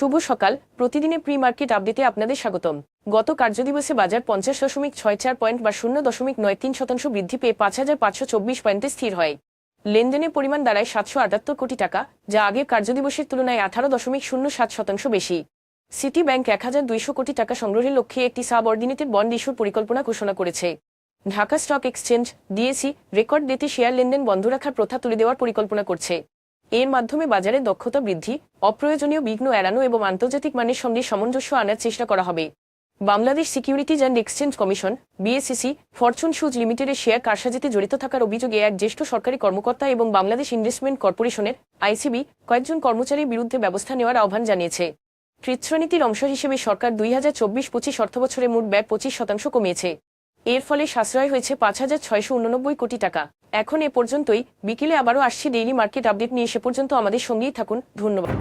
শুভ সকাল। প্রতিদিনে pre market আপডেটে আপনাদের স্বাগতম। গত কার্যদিবসে বাজার পঞ্চাশ দশমিক ছয় চার পয়েন্ট বা শূন্য দশমিক নয় তিন শতাংশ বৃদ্ধি পেয়ে পাঁচ হাজার পাঁচশো চব্বিশ পয়েন্টে স্থির হয়। লেনদেনের পরিমাণ দাঁড়ায় সাতশো আটাত্তর কোটি টাকা, যা আগের কার্যদিবসের তুলনায় আঠারো দশমিক শূন্য সাত শতাংশ বেশি। সিটি ব্যাংক এক হাজার দুইশো কোটি টাকা সংগ্রহের লক্ষ্যে একটি সাব অর্ডিনেটেড বন্ড ইস্যুর পরিকল্পনা ঘোষণা করেছে। Dhaka stock exchange DSE record ডেতে শেয়ার লেনদেন বন্ধ রাখার প্রথা তুলে দেওয়ার পরিকল্পনা করছে। এর মাধ্যমে বাজারে দক্ষতা বৃদ্ধি, অপ্রয়োজনীয় বিঘ্ন এড়ানো এবং আন্তর্জাতিক মানের সঙ্গে সামঞ্জস্য আনার চেষ্টা করা হবে। Bangladesh securities and exchange commission BSEC fortune shoes লিমিটেডের শেয়ার কারসাজিতে জড়িত থাকার অভিযোগে এক জ্যেষ্ঠ সরকারি কর্মকর্তা এবং বাংলাদেশ ইনভেস্টমেন্ট কর্পোরেশনের আইসিবি কয়েকজন কর্মচারীর বিরুদ্ধে ব্যবস্থা নেওয়ার আহ্বান জানিয়েছে। কৃচ্ছনীতির অংশ হিসেবে সরকার দুই হাজার চব্বিশ পঁচিশ অর্থবছরে মোট ব্যয় পঁচিশ শতাংশ কমিয়েছে। এর ফলে সাশ্রয় হয়েছে পাঁচ হাজার ছয়শো উননব্বই কোটি টাকা। এখন এ পর্যন্তই। বিকেলে আবারও আসছি ডেইলি মার্কেট আপডেট নিয়ে। সে পর্যন্ত আমাদের সঙ্গেই থাকুন। ধন্যবাদ।